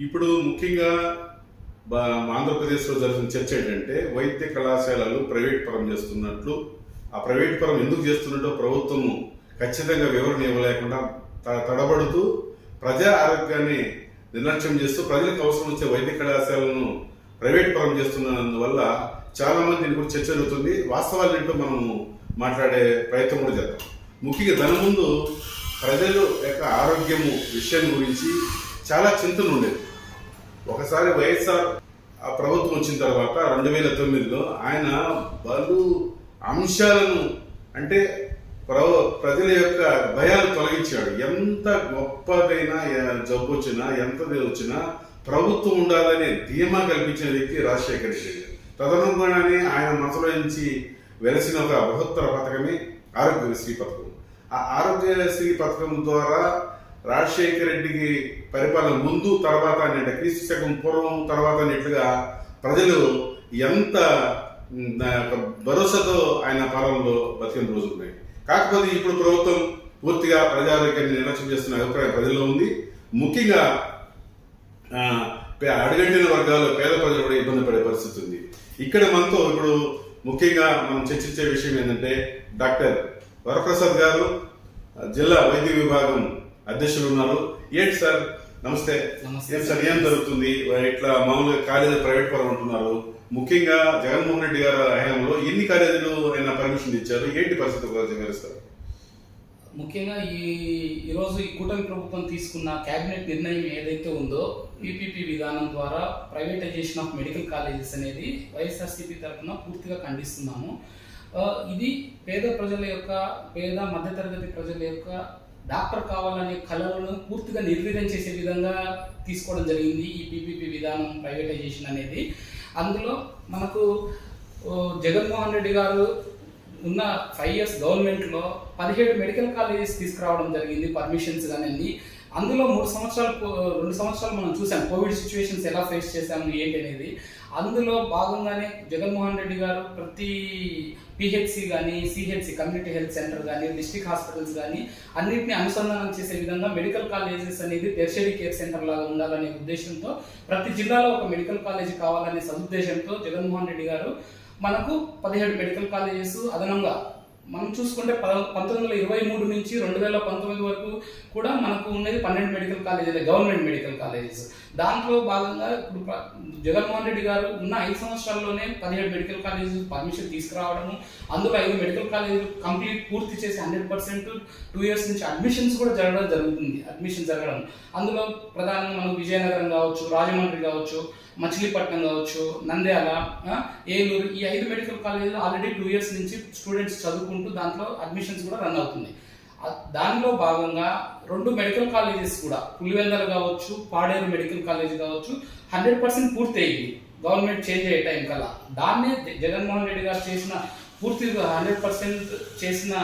ఇప్పుడు ముఖ్యంగా ఆంధ్రప్రదేశ్లో జరిగిన చర్చ ఏంటంటే వైద్య కళాశాలలు ప్రైవేట్ పరం చేస్తున్నట్లు ఆ ప్రైవేట్ పరం ఎందుకు చేస్తున్నట్టో ప్రభుత్వం ఖచ్చితంగా వివరణ ఇవ్వలేకుండా త- తడబడుతూ ప్రజా ఆరోగ్యాన్ని నిర్లక్ష్యం చేస్తూ ప్రజలకు అవసరం వచ్చే వైద్య కళాశాలను ప్రైవేట్ పరం చేస్తున్నందువల్ల చాలా మంది దీని గురించి చర్చ జరుగుతుంది. వాస్తవాలు ఏంటో మనము మాట్లాడే ప్రయత్నం కూడా చేద్దాం. ముఖ్యంగా దాని ముందు ప్రజలు యొక్క ఆరోగ్యము విషయం గురించి చాలా చింతన ఉండేది. ఒకసారి వైఎస్ఆర్ ఆ ప్రభుత్వం వచ్చిన తర్వాత రెండు వేల తొమ్మిదిలో ఆయన బలు అంశాలను అంటే ప్ర ప్రజల యొక్క భయాలు తొలగించాడు. ఎంత గొప్పదైనా జబ్బు వచ్చినా ఎంతది వచ్చినా ప్రభుత్వం ఉండాలనే ధీమా కల్పించిన వ్యక్తి రాజశేఖర రెడ్డి. తదనుగుణంగానే ఆయన మనసులో నుంచి వెలసిన ఒక బృహత్తర పథకమే ఆరోగ్యశ్రీ పథకం. ఆ ఆరోగ్యశ్రీ పథకం ద్వారా రాజశేఖర రెడ్డికి పరిపాలన ముందు తర్వాత అంటే క్రీస్తు శకం పూర్వం తర్వాత అనేట్లుగా ప్రజలు ఎంత భరోసాతో ఆయన పాలనలో బతికిన రోజులు ఉన్నాయి. కాకపోతే ఇప్పుడు ప్రభుత్వం పూర్తిగా ప్రజారోగ్యాన్ని నిర్లక్ష్యం చేస్తున్న అభిప్రాయం ప్రజల్లో ఉంది. ముఖ్యంగా అడుగంటిన వర్గాలు పేద ప్రజలు కూడా ఇబ్బంది పడే పరిస్థితి ఉంది. ఇక్కడ మనతో ఇప్పుడు ముఖ్యంగా మనం చర్చించే విషయం ఏంటంటే డాక్టర్ వరప్రసాద్ గారు జిల్లా వైద్య విభాగం అధ్యక్షులు ఉన్నారు. ఏంటి సార్? నమస్తే. ఏం సార్ ఏం జరుగుతుంది? ఇట్లా మామూలుగా కాలేజీ ప్రైవేట్ పరం ఉంటున్నారు. ముఖ్యంగా జగన్మోహన్ రెడ్డి గారి హయాంలో ఎన్ని కాలేజీలు ఆయన పర్మిషన్ ఇచ్చారు? ఏంటి పరిస్థితి వివరిస్తారు ముఖ్యంగా ఈ ఈరోజు ఈ కూటమి ప్రభుత్వం తీసుకున్న కేబినెట్ నిర్ణయం ఏదైతే ఉందో పీపీపీ విధానం ద్వారా ప్రైవేటైజేషన్ ఆఫ్ మెడికల్ కాలేజెస్ అనేది వైఎస్ఆర్సీపీ తరఫున పూర్తిగా ఖండిస్తున్నాము. ఇది పేద ప్రజల యొక్క పేద మధ్యతరగతి ప్రజల యొక్క డాక్టర్ కావాలనే కళలను పూర్తిగా నిర్వీర్యం చేసే విధంగా తీసుకోవడం జరిగింది ఈ పీపీపీ విధానం ప్రైవేటైజేషన్ అనేది. అందులో మనకు జగన్మోహన్ రెడ్డి గారు ఉన్న ఫైవ్ ఇయర్స్ గవర్నమెంట్లో పదిహేడు మెడికల్ కాలేజెస్ తీసుకురావడం జరిగింది పర్మిషన్స్ కానీ అందులో మూడు సంవత్సరాలు రెండు సంవత్సరాలు మనం చూసాం కోవిడ్ సిచ్యువేషన్స్ ఎలా ఫేస్ చేశాము ఏంటి అనేది. అందులో భాగంగానే జగన్మోహన్ రెడ్డి గారు ప్రతి పిహెచ్సి కానీ సిహెచ్సి కమ్యూనిటీ హెల్త్ సెంటర్ కానీ డిస్ట్రిక్ట్ హాస్పిటల్స్ కానీ అన్నింటినీ అనుసంధానం చేసే విధంగా మెడికల్ కాలేజెస్ అనేది టెర్షరీ కేర్ సెంటర్ లాగా ఉండాలనే ఉద్దేశంతో ప్రతి జిల్లాలో ఒక మెడికల్ కాలేజీ కావాలనే సదుద్దేశంతో జగన్మోహన్ రెడ్డి గారు మనకు పదిహేడు మెడికల్ కాలేజెస్ అదనంగా మనం చూసుకుంటే పద పంతొమ్మిది వందల ఇరవై మూడు నుంచి రెండు వేల పంతొమ్మిది వరకు కూడా మనకు ఉన్నది పన్నెండు మెడికల్ కాలేజీలే గవర్నమెంట్ మెడికల్ కాలేజెస్. దాంట్లో భాగంగా ఇప్పుడు జగన్మోహన్ రెడ్డి గారు ఉన్న ఐదు సంవత్సరాల్లోనే పదిహేడు మెడికల్ కాలేజీలు పర్మిషన్ తీసుకురావడము అందులో ఐదు మెడికల్ కాలేజీలు కంప్లీట్ పూర్తి చేసి హండ్రెడ్ పర్సెంట్ టూ ఇయర్స్ నుంచి అడ్మిషన్స్ కూడా జరగడం జరుగుతుంది అడ్మిషన్ జరగడం. అందులో ప్రధానంగా మనకు విజయనగరం కావచ్చు రాజమండ్రి కావచ్చు మచిలీపట్నం కావచ్చు నంద్యాల ఏలూరు ఈ ఐదు మెడికల్ కాలేజీలు ఆల్రెడీ టూ ఇయర్స్ నుంచి స్టూడెంట్స్ చదువుకుంటూ దాంట్లో అడ్మిషన్స్ కూడా రన్ అవుతుంది దానిలో భాగంగా రెండు మెడికల్ కాలేజెస్ కూడా పులివెందలు కావచ్చు పాడేరు మెడికల్ కాలేజ్ కావచ్చు హండ్రెడ్ పర్సెంట్ పూర్తి అయింది గవర్నమెంట్ చేంజ్ అయ్యే టైం కల్లా. దాన్నే జగన్మోహన్ రెడ్డి గారు చేసిన పూర్తిగా హండ్రెడ్ పర్సెంట్ చేసిన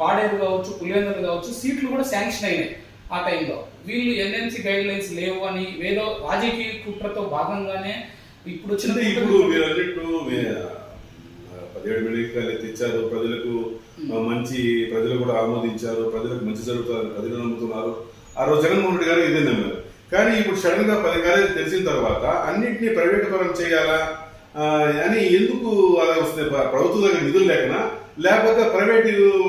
పాడేరు కావచ్చు పులివెందలు కావచ్చు సీట్లు కూడా శాంక్షన్ అయినాయి ఆ టైంలో వీళ్ళు ఎన్ఎంసీ గైడ్ లైన్స్ లేవు అని ఏదో రాజకీయ కుట్రతో భాగంగానే ఇప్పుడు వచ్చిన ఇప్పుడు మీరు అన్నట్టు పదిహేడు మెడికల్ తెచ్చారు ప్రజలకు మంచి ప్రజలు కూడా ఆమోదించారు ప్రజలకు మంచి జరుగుతుంది ప్రజలు నమ్ముతున్నారు. ఆ రోజు జగన్మోహన్ రెడ్డి గారు ఇదే నమ్మారు. కానీ ఇప్పుడు సడన్గా పది కాలేజీలు తెలిసిన తర్వాత అన్నింటినీ ప్రైవేట్ పరం చేయాలా అని ఎందుకు అలా వస్తుంది ప్ర- ప్రభుత్వం దగ్గర నిధులు లేకనా? లేకపోతే ప్రైవేట్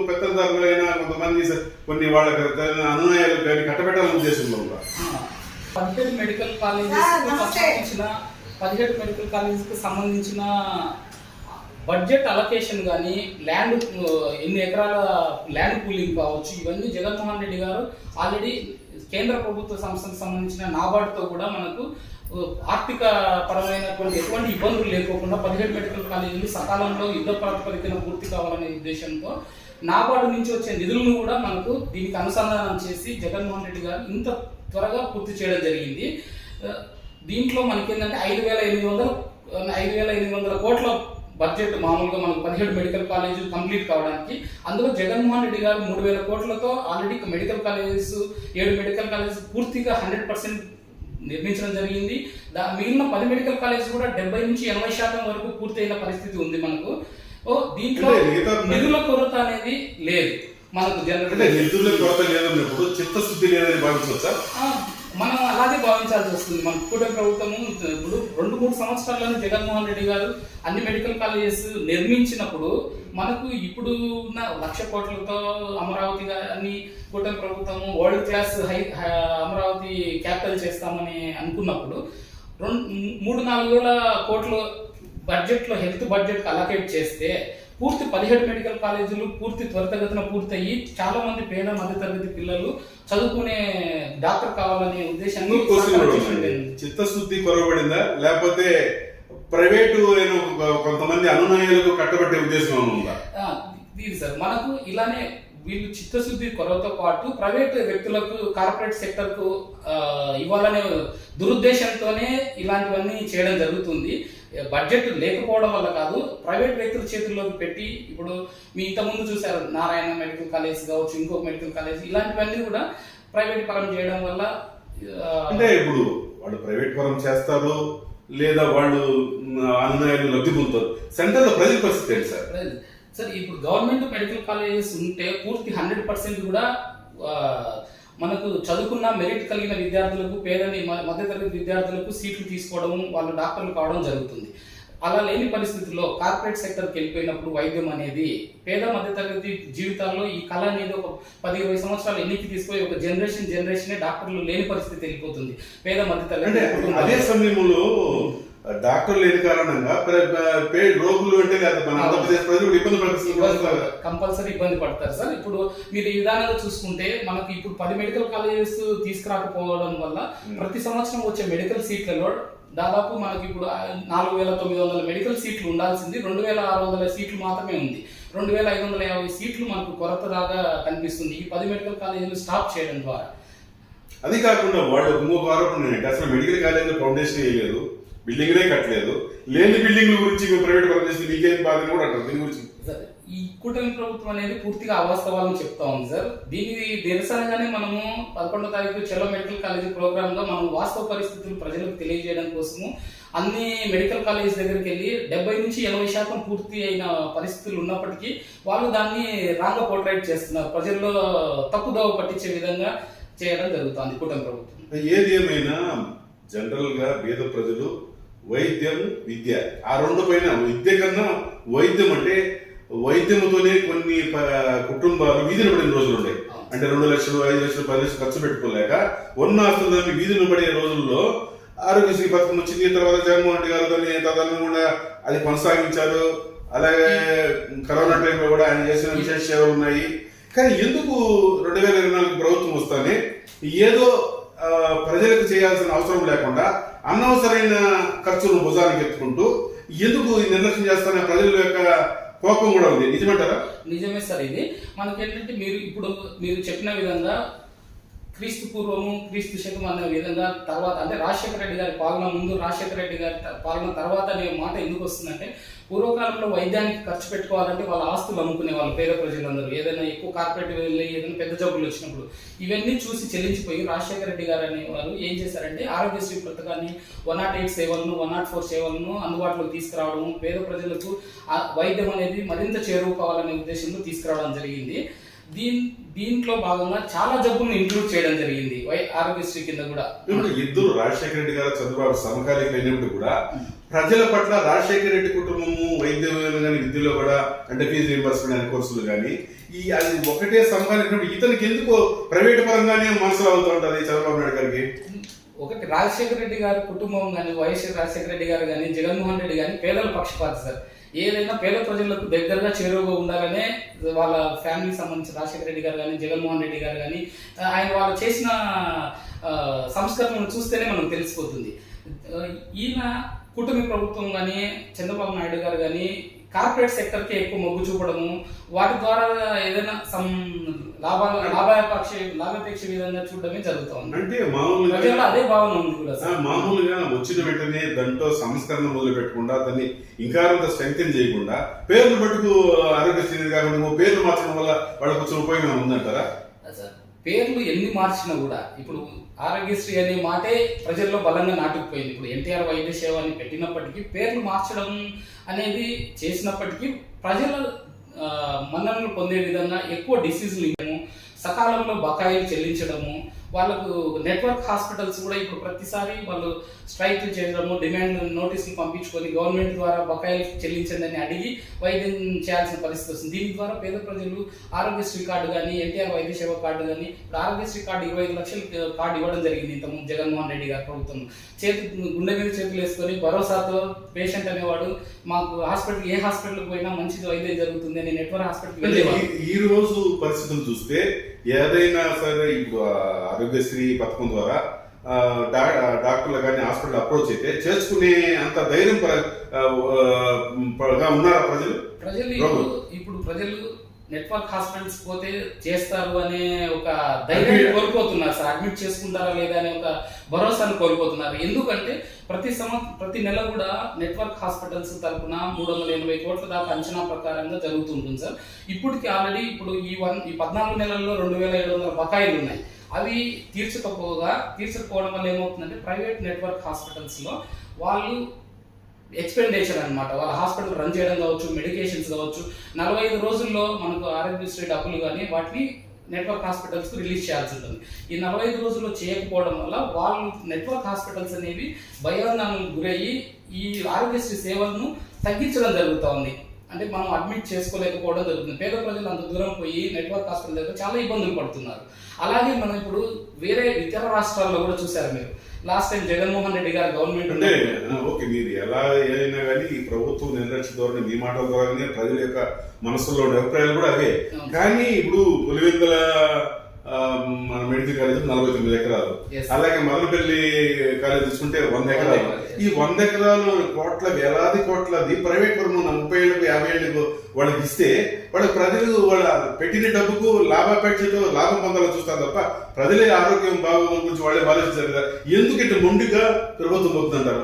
పెద్దదారులైనా కొంతమంది కొన్ని వాళ్ళకి తగిన అనునయాలు కానీ కట్టబెట్టాలనే ఉద్దేశంలో ఉందా? ఆ, పదిహేడు మెడికల్ కాలేజెస్ సంబంధించిన పదిహేడు మెడికల్ కాలేజెస్కి సంబంధించిన బడ్జెట్ అలొకేషన్ కానీ ల్యాండ్ ఎన్ని ఎకరాల ల్యాండ్ పూలింగ్ కావచ్చు ఇవన్నీ జగన్మోహన్ రెడ్డి గారు ఆల్రెడీ కేంద్ర ప్రభుత్వ సంస్థలకు సంబంధించిన నాబార్డుతో కూడా మనకు ఆర్థిక పరమైనటువంటి ఎటువంటి ఇబ్బందులు లేకోకుండా పదిహేడు మెడికల్ కాలేజీలు సకాలంలో యుద్ధ ప్రాతిపదికన పూర్తి కావాలనే ఉద్దేశంతో నాబార్డు నుంచి వచ్చే నిధులను కూడా మనకు దీనికి అనుసంధానం చేసి జగన్మోహన్ రెడ్డి గారు ఇంత త్వరగా పూర్తి చేయడం జరిగింది. దీంట్లో మనకి ఏంటంటే ఐదు వేల ఎనిమిది వందల ఐదు వేల ఎనిమిది వందల కోట్ల బడ్జెట్ మామూలుగా మనకు పదిహేడు మెడికల్ కాలేజీలు కంప్లీట్ కావడానికి. అందులో జగన్మోహన్ రెడ్డి గారు మూడు వేల కోట్లతో ఆల్రెడీ మెడికల్ కాలేజెస్ ఏడు మెడికల్ కాలేజెస్ పూర్తిగా హండ్రెడ్ పర్సెంట్ నిర్మించడం జరిగింది. దా మిగిలిన పది మెడికల్ కాలేజ్ కూడా డెబ్బై నుంచి ఎనభై శాతం వరకు పూర్తయిన పరిస్థితి ఉంది మనకు. ఓ దీంట్లో నిధుల కొరత అనేది లేదు మనకు జనరల్ నిధుల కొరత లేదన్నప్పుడు చిత్తశుద్ధి లేదని భావించవచ్చా? మనం అలాగే భావించాల్సి వస్తుంది. మన కూటమి ప్రభుత్వము ఇప్పుడు రెండు మూడు సంవత్సరాల్లోనే జగన్మోహన్ రెడ్డి గారు అన్ని మెడికల్ కాలేజెస్ నిర్మించినప్పుడు మనకు ఇప్పుడు ఉన్న లక్ష కోట్లతో అమరావతి అన్ని కూటమి ప్రభుత్వము world class high Amaravati capital చేస్తామని అనుకున్నప్పుడు రెండు మూడు నాలుగు వేల కోట్లు బడ్జెట్లో హెల్త్ బడ్జెట్ అలకేట్ చేస్తే పూర్తి పదిహేడు మెడికల్ కాలేజీలు పూర్తి త్వరితగతిన పూర్తయి చాలా మంది పేద మధ్యతరగతి పిల్లలు చదువుకునే డాక్టర్ కావాలనే ఉద్దేశాన్ని. చేసింది. చిత్తశుద్ధి కొరవబడిందా లేకపోతే ప్రైవేటు కొంతమంది అనునాయాలకు కట్టబట్టే ఉద్దేశం ఉందా? ఇది సార్. మనకు ఇలానే వీళ్ళు చిత్తశుద్ధి కొరవతో పాటు ప్రైవేట్ వ్యక్తులకు కార్పొరేట్ సెక్టర్కు ఆ, ఇవ్వాలనే దురుద్దేశంతోనే ఇలాంటివన్నీ చేయడం జరుగుతుంది. బడ్జెట్ లేకపోవడం వల్ల కాదు ప్రైవేట్ వ్యక్తుల చేతుల్లోకి పెట్టి ఇప్పుడు మీ ఇంతకుముందు చూసారు నారాయణ మెడికల్ కాలేజ్ కావచ్చు ఇంకొక మెడికల్ కాలేజ్ ఇలాంటివన్నీ కూడా ప్రైవేట్ పరం చేయడం వల్ల అంటే ఇప్పుడు వాళ్ళు ప్రైవేట్ పరం చేస్తారు లేదా వాళ్ళు మ్, లబ్ధి పొందుతారు సెంటర్లో ప్రజల పరిస్థితి ఏంటి సార్? సార్ ఇప్పుడు గవర్నమెంట్ మెడికల్ కాలేజెస్ ఉంటే పూర్తి హండ్రెడ్ పర్సెంట్ కూడా మనకు చదువుకున్న మెరిట్ కలిగిన విద్యార్థులకు పేదని మధ్యతరగతి విద్యార్థులకు సీట్లు తీసుకోవడం వాళ్ళు డాక్టర్లు కావడం జరుగుతుంది. అలా లేని పరిస్థితుల్లో కార్పొరేట్ సెక్టర్కి వెళ్ళిపోయినప్పుడు వైద్యం అనేది పేద మధ్యతరగతి జీవితాల్లో ఈ కళ అనేది ఒక పది ఇరవై సంవత్సరాలు ఎన్నికి తీసుకొని ఒక జనరేషన్ జనరేషనే డాక్టర్లు లేని పరిస్థితి వెళ్ళిపోతుంది. పేద మధ్యతరగతి అదే. సమయంలో డాక్టర్ లేని కారణంగా రోగులు అంటే కాదు మన ఆంధ్రప్రదేశ్ ప్రజలు ఇబ్బంది పడుతున్నారు కంపల్సరీ ఇబ్బంది పడతారు సార్. ఇప్పుడు మీరు ఈ విధానంగా చూసుకుంటే మనకి ఇప్పుడు పది మెడికల్ కాలేజెస్ తీసుకురాకపోవడం వల్ల ప్రతి సంవత్సరం వచ్చే మెడికల్ సీట్లలో దాదాపు మనకి ఇప్పుడు నాలుగు వేల తొమ్మిది వందల మెడికల్ సీట్లు ఉండాల్సింది. రెండు వేల ఆరు వందల సీట్లు మాత్రమే ఉంది. రెండు వేల ఐదు వందల యాభై సీట్లు మనకు కొరత దాకా కనిపిస్తుంది. ఈ పది మెడికల్ కాలేజీలు స్టాప్ చేయడం ద్వారా. అది కాకుండా వాళ్ళు ఇంకొక ఆరోపణ ఏంటంటే అసలు మెడికల్ కాలేజీలో ఫౌండేషన్ వేయలేదు బిల్డింగ్లే కట్టలేదు. లేని బిల్డింగ్ల గురించి ప్రైవేట్ పరం మీకేం బాధ కూడా అంటారు. దీని గురించి ఈ కూటమి ప్రభుత్వం అనేది పూర్తిగా అవాస్తవాలను చెప్తా ఉంది సార్. దీనికి నిరసనగానే మనము పదకొండో తారీఖు చలో మెడికల్ కాలేజీ ప్రోగ్రామ్ మనం వాస్తవ పరిస్థితులు ప్రజలకు తెలియజేయడం కోసము అన్ని మెడికల్ కాలేజ్ దగ్గరికి వెళ్ళి డెబ్బై నుంచి ఎనభై శాతం పూర్తి అయిన పరిస్థితులు ఉన్నప్పటికీ వాళ్ళు దాన్ని రాంగ్ పోర్ట్రైట్ చేస్తున్నారు. ప్రజల్లో తప్పుదోవ పట్టించే విధంగా చేయడం జరుగుతుంది కూటమి ప్రభుత్వం. ఏది ఏమైనా జనరల్గా పేద ప్రజలు వైద్యం విద్య ఆ రెండు పైన విద్య కన్నా వైద్యం అంటే వైద్యంతోనే కొన్ని ప- కుటుంబాలు వీధిని పడిన రోజులు ఉన్నాయి అంటే రెండు లక్షలు ఐదు లక్షలు పది లక్షలు ఖర్చు పెట్టుకోలేక ఉన్న ఆస్తులు దాన్ని వీధిన పడే రోజుల్లో ఆరోగ్యశ్రీ పథకం వచ్చింది తర్వాత జగన్మోహన్ రెడ్డి గారు దాన్ని తదనుగుణంగా అది కొనసాగించారు. అలాగే కరోనా టైంలో కూడా ఆయన చేసిన విశేష సేవలు ఉన్నాయి. కానీ ఎందుకు రెండు వేల ఇరవై నాలుగు ప్రభుత్వం వస్తానే? ఏదో ప్రజలకు చేయాల్సిన అవసరం లేకుండా అనవసరమైన ఖర్చులను భుజానికి ఎత్తుకుంటూ ఎందుకు నిర్లక్ష్యం చేస్తానే? ప్రజల యొక్క కోపం కూడా ఉంది. నిజమంటారా? నిజమే సార్ ఇది. మనకేంటంటే మీరు ఇప్పుడు మీరు చెప్పిన విధంగా క్రీస్తు పూర్వము క్రీస్తు శకం అనే విధంగా తర్వాత అంటే రాజశేఖర రెడ్డి గారి పాలన ముందు రాజశేఖర రెడ్డి గారి పాలన తర్వాత అనే మాట ఎందుకు వస్తుందంటే పూర్వకాలంలో వైద్యానికి ఖర్చు పెట్టుకోవాలంటే వాళ్ళ ఆస్తులు అమ్ముకునే వాళ్ళు పేద ప్రజలందరూ. ఏదైనా ఎక్కువ కార్పొరేట్ వెళ్ళి ఏదైనా పెద్ద జబ్బులు వచ్చినప్పుడు ఇవన్నీ చూసి చెల్లించిపోయి రాజశేఖర రెడ్డి గారు అనే వారు ఏం చేశారంటే ఆరోగ్యశ్రీ పథకాన్ని వన్ నాట్ ఎయిట్ సేవలను వన్ నాట్ ఫోర్ సేవలను అందుబాటులోకి తీసుకురావడం పేద ప్రజలకు ఆ వైద్యం అనేది మరింత చేరువ కావాలనే ఉద్దేశంతో తీసుకురావడం జరిగింది. దీన్ దీంట్లో భాగంగా చాలా జబ్బులను ఇంక్లూడ్ చేయడం జరిగింది. వై ఆరోగ్యశ్రీ కింద కూడా. ఇప్పుడు ఇద్దరు రాజశేఖర రెడ్డి గారు చంద్రబాబు సమకాలీకులు అయినప్పుడు కూడా ప్రజల పట్ల రాజశేఖర రెడ్డి కుటుంబము వైద్యం కానీ విద్యలో కూడా అంటే ఫీజు రీంబర్స్మెంట్ అనే కోర్సులు కానీ ఈ అది ఒకటే సమకాలీకున్నప్పుడు ఇతనికి ఎందుకు ప్రైవేట్ పరంగానే మనసులో అవుతూ ఉంటుంది చంద్రబాబు నాయుడు గారికి? ఒకటి రాజశేఖర రెడ్డి గారి కుటుంబం కానీ వైఎస్ రాజశేఖర రెడ్డి గారు కానీ జగన్మోహన్ రెడ్డి కానీ పేదల పక్షపాతి సార్. ఏదైనా పేద ప్రజలకు దగ్గరగా చేరువగా ఉండాలనే వాళ్ళ ఫ్యామిలీకి సంబంధించిన రాజశేఖర రెడ్డి గారు కానీ జగన్మోహన్ రెడ్డి గారు కానీ ఆయన వాళ్ళు చేసిన సంస్కరణను చూస్తేనే మనం తెలిసిపోతుంది. ఈయన కూటమి ప్రభుత్వం కానీ చంద్రబాబు నాయుడు గారు కానీ కార్పొరేట్ సెక్టర్కి ఎక్కువ మొగ్గు చూపడము వాటి ద్వారా ఏదైనా సమ్ లాభాల లాభాపేక్ష లాభాపేక్ష విధంగా చూడడమే జరుగుతూ ఉంది అంటే మామూలుగా అదే భావన ఉంది కూడా మామూలుగా వచ్చిన వెంటనే దాంట్లో సంస్కరణ మొదలు పెట్టకుండా దాన్ని ఇంకా అంత స్ట్రెంగ్ చేయకుండా పేర్లు పట్టుకు ఆరోగ్యశ్రీ కాకుండా పేర్లు మార్చడం వల్ల వాళ్ళకి కొంచెం ఉపయోగం ఉందంటారా? పేర్లు ఎన్ని మార్చినా కూడా ఇప్పుడు ఆరోగ్యశ్రీ అనే మాటే ప్రజల్లో బలంగా నాటుకుపోయింది. ఇప్పుడు ఎన్టీఆర్ వైద్య సేవ అని పెట్టినప్పటికీ పేర్లు మార్చడం అనేది చేసినప్పటికీ ప్రజల మన్ననలు పొందే విధంగా ఎక్కువ డిసీజులు ఇవ్వడము సకాలంలో బకాయిలు చెల్లించడము వాళ్ళకు నెట్వర్క్ హాస్పిటల్స్ కూడా ఇప్పుడు ప్రతిసారి వాళ్ళు స్ట్రైక్ చేయడము డిమాండ్ నోటీసులు పంపించుకొని గవర్నమెంట్ ద్వారా బకాయిలు చెల్లించండి అని అడిగి వైద్యం చేయాల్సిన పరిస్థితి వస్తుంది. దీని ద్వారా పేద ప్రజలు ఆరోగ్యశ్రీ కార్డు కానీ ఎన్టీఆర్ వైద్య సేవ కార్డు కానీ ఇప్పుడు ఆరోగ్యశ్రీ కార్డు ఇరవై ఐదు లక్షలు కార్డు ఇవ్వడం జరిగింది ఇంతకుముందు జగన్మోహన్ రెడ్డి గారి ప్రభుత్వం. చేతి గుండె మీద చేతులు వేసుకొని భరోసాతో పేషెంట్ అనేవాడు మాకు హాస్పిటల్ ఏ హాస్పిటల్కి పోయినా మంచిది వైద్యం జరుగుతుంది అని నెట్వర్క్ ఈ- ఈ రోజు పరిస్థితులు చూస్తే ఏదైనా సరే ఇప్పుడు ఆరోగ్యశ్రీ పథకం ద్వారా డాక్టర్లు కానీ హాస్పిటల్ అప్రోచ్ అయితే చేసుకునే అంత ధైర్యం ఉన్నారా ప్రజలు? ప్రజలు ఇప్పుడు ప్రజలు నెట్వర్క్ హాస్పిటల్స్ పోతే చేస్తారు అనే ఒక ధైర్యాన్ని Admit- కోల్పోతున్నారు సార్. అడ్మిట్ చేసుకుంటారా లేదా అనే ఒక భరోసాను కోల్పోతున్నారు. ఎందుకంటే ప్రతి సంవత్సరం ప్రతి నెల కూడా నెట్వర్క్ హాస్పిటల్స్ తరపున మూడు వందల ఎనభై కోట్ల దాకా అంచనా ప్రకారంగా జరుగుతుంటుంది సార్. ఇప్పటికి ఆల్రెడీ ఇప్పుడు ఈ వన్ ఈ పద్నాలుగు నెలల్లో రెండు వేల ఏడు వందల బకాయిలు ఉన్నాయి. అవి తీర్చకపోగా తీర్చకపోవడం వల్ల ఏమవుతుందంటే ప్రైవేట్ నెట్వర్క్ హాస్పిటల్స్లో వాళ్ళు ఎక్స్పెండిచర్ అన్నమాట. వాళ్ళ హాస్పిటల్ రన్ చేయడం కావచ్చు మెడికేషన్స్ కావచ్చు. నలభై ఐదు రోజుల్లో మనకు ఆరోగ్యశ్రీ డబ్బులు కానీ వాటిని నెట్వర్క్ హాస్పిటల్స్కి రిలీజ్ చేయాల్సి ఉంటుంది. ఈ నలభై ఐదు రోజుల్లో చేయకపోవడం వల్ల వాళ్ళు నెట్వర్క్ హాస్పిటల్స్ అనేవి భయాందోళనకు గురయ్యి ఈ ఆరోగ్యశ్రీ సేవలను తగ్గించడం జరుగుతూ ఉంది అంటే మనం అడ్మిట్ చేసుకోలేకపోవడం జరుగుతుంది. పేద ప్రజలు అంత దూరం పోయి నెట్వర్క్ హాస్పిటల్ దగ్గర చాలా ఇబ్బందులు పడుతున్నారు. అలాగే మనం ఇప్పుడు వేరే ఇతర రాష్ట్రాల్లో కూడా చూసారు మీరు. లాస్ట్ టైం జగన్మోహన్ రెడ్డి గారు గవర్నమెంట్ ఆ, ఓకే మీరు ఎలా అయినా కానీ ఈ ప్రభుత్వం నిర్లక్ష్య ధోరణి మీ మాటల ద్వారానే ప్రజల యొక్క మనసులో ఉండే అభిప్రాయాలు కూడా అవే. కానీ ఇప్పుడు పులివెందుల మన మెడికల్ కాలేజ్ నలభై తొమ్మిది ఎకరాలు. అలాగే మదనపల్లి కాలేజ్ తీసుకుంటే వంద ఎకరాలు. ఈ వంద ఎకరాలు కోట్ల వేలాది కోట్లది ప్రైవేట్ పరం ముప్పై ఏళ్ళకు యాభై ఏళ్ళకు వాళ్ళకి ఇస్తే వాళ్ళ ప్రజలు వాళ్ళ పెట్టిన డబ్బుకు లాభాపేక్షతో లాభం పొందాలని చూస్తారు తప్ప ప్రజలే ఆరోగ్యం బాగోగుల గురించి వాళ్ళే ఆలోచించారు కదా. ఎందుకు ఇట్లా మొండిగా ప్రభుత్వం పోతుందంటారు?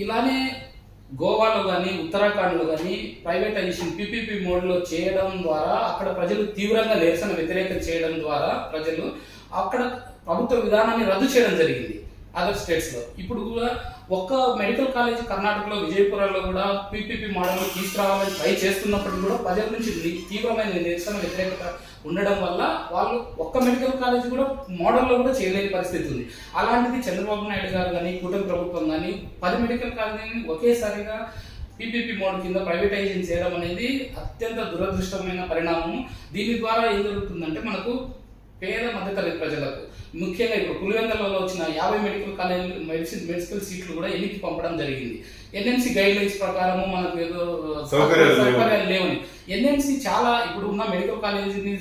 ఇలానే గోవాలో కానీ ఉత్తరాఖండ్లో కానీ ప్రైవేటైజేషన్ పీపీపీ మోడ్లో చేయడం ద్వారా అక్కడ ప్రజలు తీవ్రంగా నిరసన వ్యతిరేకం చేయడం ద్వారా ప్రజలు అక్కడ ప్రభుత్వ విధానాన్ని రద్దు చేయడం జరిగింది అదర్ స్టేట్స్లో ఇప్పుడు కూడా ఒక్క మెడికల్ కాలేజ్ కర్ణాటకలో విజయపురంలో కూడా పీపీపీ మోడల్ తీసుకురావాలని ట్రై చేస్తున్నప్పటికీ కూడా ప్రజల నుంచి తీవ్రమైన నిరసన వ్యతిరేకత ఉండడం వల్ల వాళ్ళు ఒక్క మెడికల్ కాలేజ్ కూడా మోడల్లో కూడా చేయలేని పరిస్థితి ఉంది. అలాంటిది చంద్రబాబు నాయుడు గారు కానీ కూటమి ప్రభుత్వం కానీ పది మెడికల్ కాలేజీని ఒకేసారిగా పీపీపీ మోడల్ కింద ప్రైవేటైజేషన్ చేయడం అనేది అత్యంత దురదృష్టమైన పరిణామం. దీని ద్వారా ఏం జరుగుతుందంటే మనకు పేద మధ్యతరగతి ప్రజలకు. ముఖ్యంగా ఇప్పుడు పులివెందులలో వచ్చిన యాభై మెడికల్ కాలేజ్ మెడిసిన్ మెడికల్ సీట్లు కూడా ఎన్నికి పంపడం జరిగింది. ఎన్ఎంసి గైడ్ లైన్స్ ప్రకారము మనకు ఏదో సౌకర్యాలు లేవు. సౌకర్యాలు లేవని. ఎన్ఎంసి చాలా ఇప్పుడు ఉన్న మెడికల్ కాలేజీని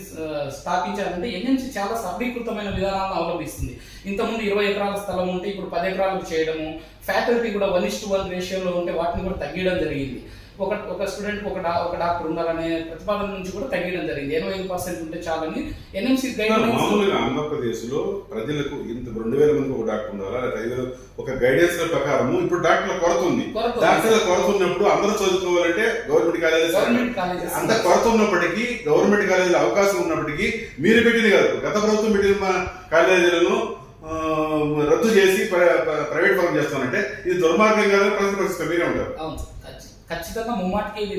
స్థాపించాలంటే ఎన్ఎంసి చాలా సరళీకృతమైన విధానాలను అవలంబిస్తుంది. ఇంతకుముందు ఇరవై ఎకరాల స్థలం ఉంటే ఇప్పుడు పది ఎకరాలకు చేయడము ఫ్యాకల్టీ కూడా వన్ ఇస్ టు వన్ రేషియోలో ఉంటే వాటిని కూడా తగ్గించడం జరిగింది. ఒక ఒక స్టూడెంట్ ఒక డా ఒక డాక్టర్ ఉండాలనే ప్రతిపాదన నుంచి కూడా తగ్గించడం జరిగింది. ఎనభై ఐదు పర్సెంట్ ఉంటే చాలని ఎన్ఎంసి మామూలుగా ఆంధ్రప్రదేశ్లో ప్రజలకు ఇంత రెండు వేల మందికి ఒక డాక్టర్ ఉండాలా? లేదా ఒక గైడెన్స్ ప్రకారము ఇప్పుడు డాక్టర్ల కొరత ఉంది. డాక్టర్ల కొరత ఉన్నప్పుడు అందరూ చదువుకోవాలంటే గవర్నమెంట్ కాలేజెస్ అంత కొరత ఉన్నప్పటికీ గవర్నమెంట్ కాలేజీలో అవకాశం ఉన్నప్పటికీ మీరు పెట్టింది కాదు. గత ప్రభుత్వం పెట్టిన మా కాలేజీలను రద్దు చేసి ప్ర- ప్ర- ప్రైవేట్ పరం చేస్తానంటే ఇది దుర్మార్గం కాదని ప్రజలు పరిస్థితి మీరే ఉంటారు. ఖచ్చితంగా ముమ్మాటికి ఇది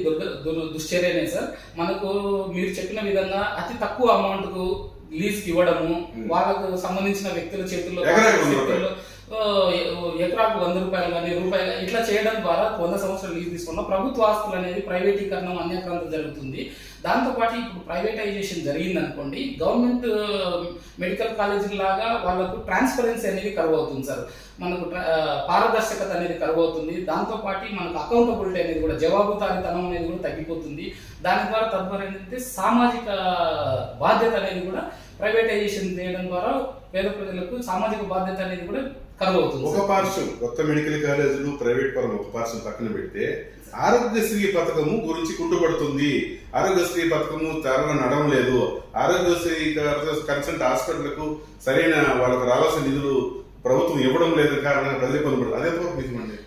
దుశ్చర్యనే సార్ మనకు మీరు చెప్పిన విధంగా అతి తక్కువ అమౌంట్కు లీజ్ ఇవ్వడము. వాళ్ళకు సంబంధించిన వ్యక్తుల చేతుల్లో ఎకరాకు వంద రూపాయలు కానీ రూపాయలు ఇట్లా చేయడం ద్వారా వంద సంవత్సరాలు లీజ్ తీసుకున్న ప్రభుత్వ ఆస్తులు అనేది ప్రైవేటీకరణం అన్యక్రాంతం జరుగుతుంది. దాంతోపాటు ఇప్పుడు ప్రైవేటైజేషన్ జరిగింది అనుకోండి గవర్నమెంట్ మెడికల్ కాలేజీ లాగా వాళ్ళకు ట్రాన్స్పరెన్సీ అనేది కరువు అవుతుంది సార్. మనకు పారదర్శకత అనేది కరువు అవుతుంది దాంతోపాటు మనకు అకౌంటబిలిటీ అనేది కూడా జవాబుదారీతనం అనేది కూడా తగ్గిపోతుంది. దాని ద్వారా తద్వారా ఏంటంటే సామాజిక బాధ్యత అనేది కూడా ప్రైవేటైజేషన్ చేయడం ద్వారా పేద ప్రజలకు సామాజిక బాధ్యత అనేది కూడా కరువవుతుంది ఒక పార్శ్వం కొత్త మెడికల్ కాలేజీలు ప్రైవేట్ పరం ఒక పార్శ్వం పక్కన పెడితే ఆరోగ్యశ్రీ పథకము గురించి కుంటుపడుతుంది. ఆరోగ్యశ్రీ పథకము త్వరగా నడవం లేదు. ఆరోగ్యశ్రీ కన్సల్ట్ హాస్పిటల్కు సరైన వాళ్ళకు రావాల్సిన నిధులు ప్రభుత్వం ఇవ్వడం లేదు కారణంగా ప్రజలు ఇబ్బంది పడుతుంది అదే నిజమండి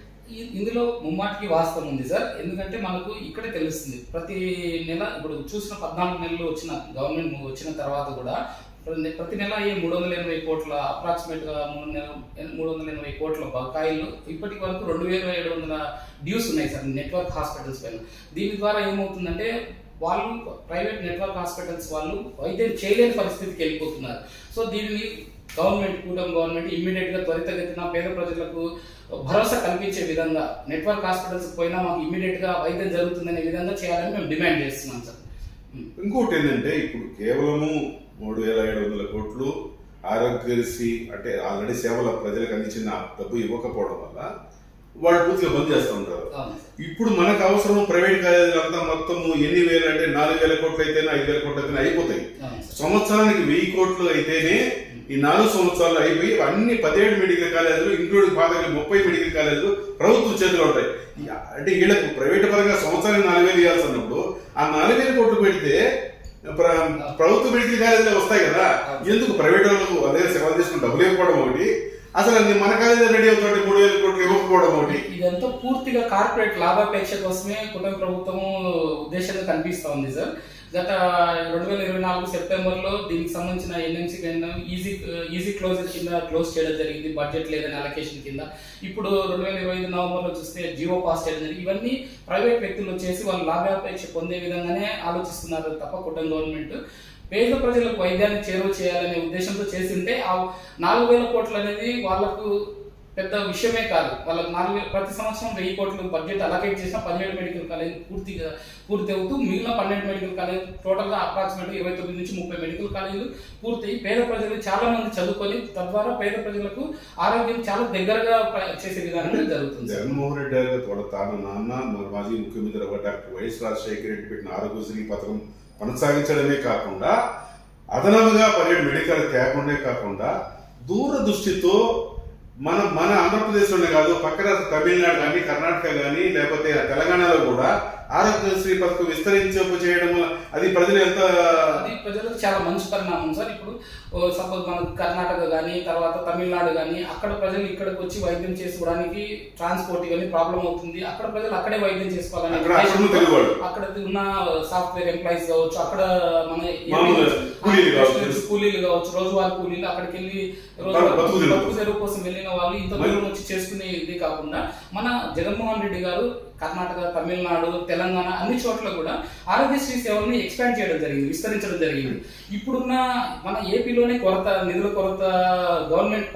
ఇందులో ముమ్మాటికి వాస్తవం ఉంది సార్. ఎందుకంటే మనకు ఇక్కడే తెలుస్తుంది. ప్రతి నెల ఇప్పుడు చూసిన పద్నాలుగు నెలలు వచ్చిన గవర్నమెంట్ వచ్చిన తర్వాత కూడా ప్రతి- నెల ఈ మూడు వందల ఎనభై కోట్ల అప్రాక్సిమేట్గా మూడు నెల- మూడు వందల ఎనభై కోట్ల బకాయిలు ఇప్పటి వరకు రెండు వేల ఏడు వందల డ్యూస్ ఉన్నాయి సార్ నెట్వర్క్ హాస్పిటల్స్ పైన. దీని ద్వారా ఏమవుతుందంటే వాళ్ళు ప్రైవేట్ నెట్వర్క్ హాస్పిటల్స్ వాళ్ళు వైద్యం చేయలేని పరిస్థితికి వెళ్ళిపోతున్నారు. సో దీనిని గవర్నమెంట్ కూటమి గవర్నమెంట్ ఇమ్మీడియట్గా త్వరితగతిన పేద ప్రజలకు భరోసా కల్పించే విధంగా నెట్వర్క్ హాస్పిటల్స్ పోయినా మాకు ఇమ్మీడియట్గా వైద్యం జరుగుతుందనే విధంగా చేయాలని మేము డిమాండ్ చేస్తున్నాం సార్. ఇంకోటి ఏంటంటే ఇప్పుడు కేవలము మూడు వేల ఏడు వందల కోట్లు ఆరోగ్యశ్రీ అంటే ఆల్రెడీ సేవల ప్రజలకు అందించిన డబ్బు ఇవ్వకపోవడం వల్ల వాళ్ళు పూర్తిగా బంద్ చేస్తూ ఉంటారు. ఇప్పుడు మనకు అవసరం ప్రైవేట్ కాలేజీలు అంతా మొత్తం ఎన్ని వేలు అంటే నాలుగు వేల కోట్లు అయితేనే ఐదు వేల కోట్లు అయితేనే అయిపోతాయి. సంవత్సరానికి వెయ్యి కోట్లు అయితేనే ఈ నాలుగు సంవత్సరాలు అయిపోయి అన్ని పదిహేడు మెడికల్ కాలేజీలు ఇంక్లూడింగ్ పాతకి ముప్పై మెడికల్ కాలేజీలు ప్రభుత్వం చేతిలో ఉంటాయి అంటే వీళ్ళకు ప్రైవేట్ పరంగా సంవత్సరానికి నాలుగు వేలు ఇవ్వాల్సి ఉన్నప్పుడు ఆ నాలుగు వేల కోట్లు పెడితే ప్రభుత్వ మెడికల్ కాలేజీలో వస్తాయి కదా. ఎందుకు? ప్రైవేట్ వాళ్ళకు అదే సేవలు చేసుకుని డబ్బులు ఇవ్వకపోవడం ఒకటి. అసలు మన కాలేజీ రెడీ అవుతుంది మూడు వేల కోట్లు ఇవ్వకపోవడం ఒకటి. ఇదంతా పూర్తిగా కార్పొరేట్ లాభాపేక్ష కోసమే కుటుంబ ప్రభుత్వం ఉద్దేశంగా కనిపిస్తోంది సార్. గత రెండు వేల ఇరవై నాలుగు సెప్టెంబర్లో దీనికి సంబంధించిన ఎన్ఎంసీ కింద ఈజీ ఈజీ క్లోజ్ కింద క్లోజ్ చేయడం జరిగింది బడ్జెట్ లేదని అలొకేషన్ కింద. ఇప్పుడు రెండు వేల ఇరవై ఐదు నవంబర్లో చూస్తే జియో పాస్ చేయడం జరిగింది. ఇవన్నీ ప్రైవేట్ వ్యక్తులు వచ్చేసి వాళ్ళు లాభాపేక్ష పొందే విధంగానే ఆలోచిస్తున్నారు తప్ప కుటుంబ గవర్నమెంట్. పేద ప్రజలకు వైద్యాన్ని చేరువ చేయాలనే ఉద్దేశంతో చేసింటే ఆ నాలుగు వేల కోట్లు అనేది వాళ్ళకు పెద్ద విషయమే కాదు. వాళ్ళకి నాలుగు ప్రతి సంవత్సరం వెయ్యి కోట్ల బడ్జెట్ అలాకేట్ చేసిన పదిహేడు మెడికల్ కాలేజ్ పూర్తిగా పూర్తి అవుతూ మిగిలిన పన్నెండు మెడికల్ కాలేజ్ టోటల్గా అప్రాక్సిమేట్గా ఇరవై తొమ్మిది నుంచి ముప్పై మెడికల్ కాలేజీలు పూర్తయి. పేద ప్రజలు చాలా మంది చదువుకొని తద్వారా పేద ప్రజలకు ఆరోగ్యం చాలా దగ్గరగా చేసే విధానం జరుగుతుంది. జగన్మోహన్ రెడ్డి గారు కూడా తాను నాన్న మన మాజీ ముఖ్యమంత్రి డాక్టర్ వైఎస్ రాజశేఖర రెడ్డి పెట్టిన ఆరోగ్యశ్రీ పథకం కొనసాగించడమే కాకుండా అదనముగా పన్నెండు మెడికల్ తేకుండే కాకుండా దూరదృష్టితో మన మన ఆంధ్రప్రదేశ్లోనే కాదు పక్కన తమిళనాడు కానీ కర్ణాటక కానీ లేకపోతే తెలంగాణలో కూడా ఆరోగ్యశ్రీ పథకం విస్తరించపు చేయడం వల్ల అది ప్రజలు ఎంత అది ప్రజలకు చాలా మంచి పరిణామం సార్ ఇప్పుడు సపోజ్ మన కర్ణాటక కానీ తర్వాత తమిళనాడు కానీ అక్కడ ప్రజలు ఇక్కడికి వచ్చి వైద్యం చేసుకోవడానికి ట్రాన్స్పోర్ట్ ఇవన్నీ ప్రాబ్లం అవుతుంది అక్కడ ప్రజలు అక్కడే వైద్యం చేసుకోవాలని అక్కడ అక్కడ ఉన్న సాఫ్ట్వేర్ ఎంప్లాయీస్ కావచ్చు అక్కడ మన కూలీలు కావచ్చు. రోజువారీ కూలీలు అక్కడికి వెళ్ళి రోజు కోసం వెళ్ళిన వాళ్ళు ఇంత దూరం వచ్చి చేసుకునే ఇది కాకుండా మన జగన్మోహన్ రెడ్డి గారు కర్ణాటక తమిళనాడు తెలంగాణ అన్ని చోట్ల కూడా ఆరోగ్యశ్రీ సేవల్ని ఎక్స్పాండ్ చేయడం జరిగింది విస్తరించడం జరిగింది. ఇప్పుడున్న మన ఏపీలోనే కొరత నిధుల కొరత గవర్నమెంట్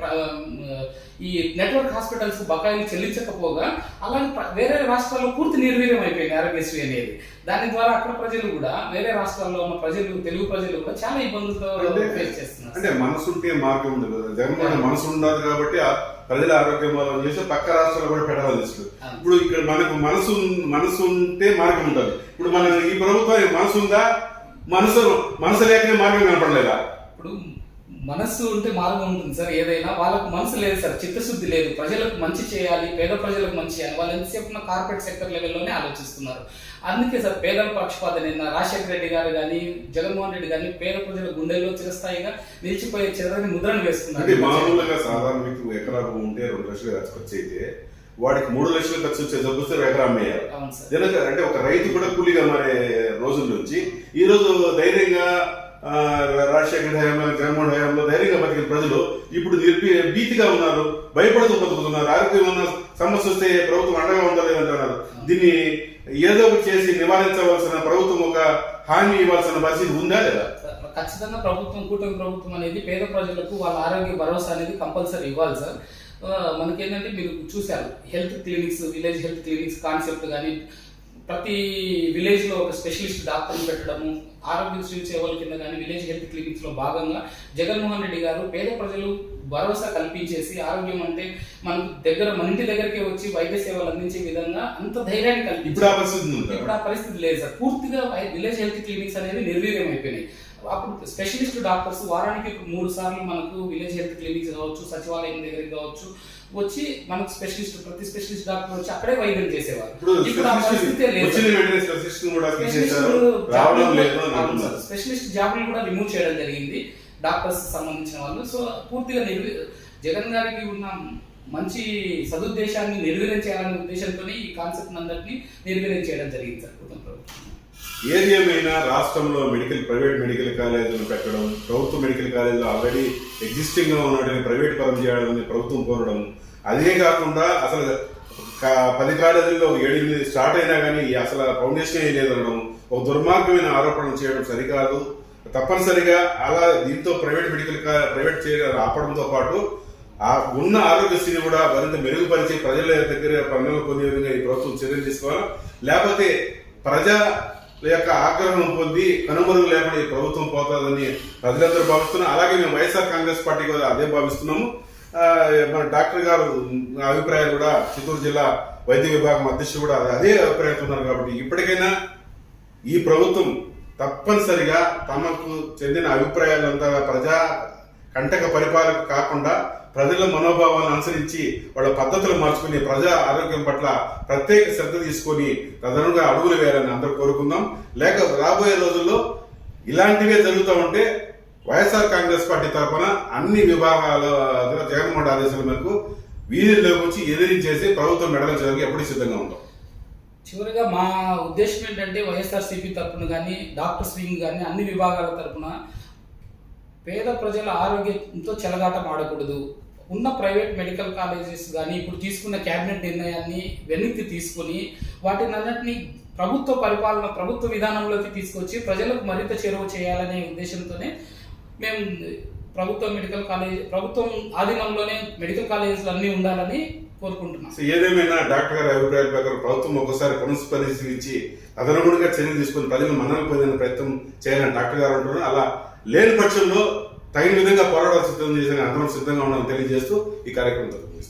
ఈ నెట్వర్క్ హాస్పిటల్స్ బకాయిలు చెల్లించకపోగా అలాగే వేరే రాష్ట్రాల్లో పూర్తి నిర్వీర్యం అయిపోయింది ఆరోగ్యశ్రీ అనేది. దాని ద్వారా అక్కడ ప్రజలు కూడా వేరే రాష్ట్రాల్లో ఉన్న ప్రజలు తెలుగు ప్రజలు కూడా చాలా ఇబ్బందులతో ఫేస్ చేస్తున్నారు. అంటే మనసుంటే మార్గం ఉంది కదా. జగన్మోహన్ మనసు ఉండదు కాబట్టి ప్రజల ఆరోగ్యం వల్ల చేసి పక్క రాష్ట్రాలు కూడా అవును. ఇప్పుడు ఇక్కడ మనకు మనసు మనసు ఉంటే మార్గం ఉంటుంది. ఇప్పుడు మన ఈ ప్రభుత్వానికి మనసు ఉందా? మనసు మనసు లేకనే మార్గం కనపడలేదా? ఇప్పుడు మనస్సు ఉంటే మార్గం ఉంటుంది సార్. ఏదైనా వాళ్ళకు మనసు లేదు సార్ చిత్తశుద్ధి లేదు. ప్రజలకు మంచి చేయాలి పేద ప్రజలకు మంచి చేయాలి. వాళ్ళు ఎంతసేపు కార్పొరేట్ సెక్టర్ లెవెల్లోనే ఆలోచిస్తున్నారు. అందుకే సార్ పేదల పక్షపాత నిన్న రాజశేఖర రెడ్డి గారు కానీ జగన్మోహన్ రెడ్డి గారిని పేద ప్రజల గుండెల్లో చిరస్థాయిగా నిలిచిపోయే చిరని ముద్రను వేస్తున్నారు. మామూలుగా సాధారణ వ్యక్తి ఎకరా ఉంటే రెండు లక్షలు ఖర్చు అయితే వాడికి మూడు లక్షలు ఖర్చు వచ్చే జబ్బుస్తే ఎకరా అమ్మేయాలి. అంటే ఒక రైతు కూడా కూలీగా మారే రోజుల నుంచి ఈ రోజు ధైర్యంగా రాజశేఖర హయాంలో జగన్మోహన్ హయాంలో ధైర్యంగా బతికిన ప్రజలు ఇప్పుడు నిర్భీ భీతిగా ఉన్నారు భయపడుతూ బతుకుతున్నారు ఆరోగ్యం ఉన్న సమస్య వస్తే ప్రభుత్వం అండగా ఉండాలి అంటున్నారు దీన్ని ఏదో ఒకటి చేసి నివారించవలసిన ప్రభుత్వం ఒక హామీ ఇవ్వాల్సిన పరిస్థితి ఉందా లేదా? ఖచ్చితంగా ప్రభుత్వం కూటమి ప్రభుత్వం అనేది పేద ప్రజలకు వాళ్ళ ఆరోగ్య భరోసా అనేది కంపల్సరీ ఇవ్వాలి సార్. మనకేంటంటే మీరు చూశారు health clinics village health clinics concept కానీ ప్రతి విలేజ్లో ఒక స్పెషలిస్ట్ డాక్టర్ని పెట్టడము ఆరోగ్యశ్రీ సేవల కింద కానీ విలేజ్ హెల్త్ క్లినిక్స్లో భాగంగా జగన్మోహన్ రెడ్డి గారు పేద ప్రజలు భరోసా కల్పించేసి ఆరోగ్యం అంటే మనకు దగ్గర మన ఇంటి దగ్గరికి వచ్చి వైద్య సేవలు అందించే విధంగా అంత ధైర్యాన్ని ఇప్పుడు కల్పించారు ఆ పరిస్థితి ఉందా? ఇప్పుడు ఆ పరిస్థితి లేదు సార్. పూర్తిగా విలేజ్ హెల్త్ క్లినిక్స్ అనేవి నిర్వీర్యం అయిపోయినాయి అప్పుడు స్పెషలిస్ట్ డాక్టర్స్ వారానికి మూడు సార్లు మనకు విలేజ్ హెల్త్ క్లినిక్స్ కావచ్చు సచివాలయం దగ్గరికి కావచ్చు వచ్చి మనకు స్పెషలిస్ట్ ప్రతి స్పెషలిస్ట్ డాక్టర్ వచ్చి అక్కడే వైద్యం చేసేవారు. ఇప్పుడు ఆ పరిస్థితే లేదు. స్పెషలిస్ట్ జాబ్లు కూడా రిమూవ్ చేయడం జరిగింది. డాక్టర్స్ సంబంధించిన వాళ్ళు. సో పూర్తిగా నిర్వీ జగన్ గారికి ఉన్న మంచి సదుద్దేశాన్ని నిర్వీర్యం చేయాలనే ఉద్దేశంతో ఈ కాన్సెప్ట్ అందరినీ నిర్వీర్యం చేయడం జరిగింది సార్. ఏది ఏమైనా రాష్ట్రంలో మెడికల్ ప్రైవేట్ మెడికల్ కాలేజీలు పెట్టడం ప్రభుత్వ మెడికల్ కాలేజీలు ఆల్రెడీ ఎగ్జిస్టింగ్గా ఉన్నటువంటి ప్రైవేట్ పరం చేయాలని ప్రభుత్వం కోరడం అదే కాకుండా అసలు కా- పది కాలేజీల్లో ఒక ఏడు స్టార్ట్ అయినా కానీ అసలు ఫౌండేషన్ లేదనడం ఒక దుర్మార్గమైన ఆరోపణలు చేయడం సరికాదు. తప్పనిసరిగా అలా దీంతో ప్రైవేట్ మెడికల్ ప్రైవేట్ చే- ఆపడంతో పాటు ఆ ఉన్న ఆరోగ్యశ్రీని కూడా మరింత మెరుగుపరిచి ప్రజల దగ్గర పనులు పొందే విధంగా ఈ ప్రభుత్వం చర్యలు తీసుకోవాలి. లేకపోతే ప్రజా యొక్క ఆగ్రహం పొంది కనుమరుగు లేకుండా ఈ ప్రభుత్వం పోతుందని ప్రజలందరూ భావిస్తున్నారు. అలాగే మేము వైఎస్ఆర్ కాంగ్రెస్ పార్టీ కూడా అదే భావిస్తున్నాము. మన డాక్టర్ గారు అభిప్రాయాలు కూడా చిత్తూరు జిల్లా వైద్య విభాగం అధ్యక్షుడు కూడా అదే అభిప్రాయంతో ఉన్నారు కాబట్టి ఇప్పటికైనా ఈ ప్రభుత్వం తప్పనిసరిగా తమకు చెందిన అభిప్రాయాలంతా ప్రజా కంటక పరిపాలన కాకుండా ప్రజల మనోభావాలను అనుసరించి వాళ్ళ పద్ధతులు మార్చుకుని ప్రజా ఆరోగ్యం పట్ల ప్రత్యేక శ్రద్ధ తీసుకొని తదనుగా అడుగులు వేయాలని అందరూ కోరుకుందాం. లేక రాబోయే రోజుల్లో ఇలాంటివే జరుగుతూ ఉంటే వైఎస్ఆర్ కాంగ్రెస్ పార్టీ తరఫున అన్ని విభాగాల జగన్మోహన్ ఆదేశాల మేరకు వీధిలోకి వచ్చి ఎదిరించేసి ప్రభుత్వం మెడలించడానికి ఎప్పుడు సిద్ధంగా ఉంటాం చివరిగా మా ఉద్దేశం ఏంటంటే వైఎస్ఆర్సీపీ తరపున కానీ డాక్టర్స్ వింగ్ కానీ అన్ని విభాగాల తరఫున పేద ప్రజల ఆరోగ్యంతో చెలగాటం ఆడకూడదు. ఉన్న ప్రైవేట్ మెడికల్ కాలేజెస్ కానీ ఇప్పుడు తీసుకున్న క్యాబినెట్ నిర్ణయాన్ని వెనక్కి తీసుకొని వాటిని అన్నింటినీ ప్రభుత్వ పరిపాలన ప్రభుత్వ విధానంలోకి తీసుకొచ్చి ప్రజలకు మరింత చేరువ చేయాలనే ఉద్దేశంతోనే మేము ప్రభుత్వ మెడికల్ కాలేజ్ ప్రభుత్వం ఆధీనంలోనే మెడికల్ కాలేజెస్లు అన్నీ ఉండాలని కోరుకుంటున్నాం. సో ఏదేమైనా డాక్టర్ గారి అభిప్రాయాల ప్రకారం ప్రభుత్వం ఒకసారి పునఃపరిశీలించి అదనముడిగా చర్యలు తీసుకుని ప్రజలు మన్నలు పొందిన ప్రయత్నం చేయాలని డాక్టర్ గారు అంటున్నారు. అలా లేని పక్షంలో తగిన విధంగా పోరాడాల్సి సిద్ధం చేసిన అందరం సిద్ధంగా ఉన్నామని తెలియజేస్తూ ఈ కార్యక్రమం జరుగుతుంది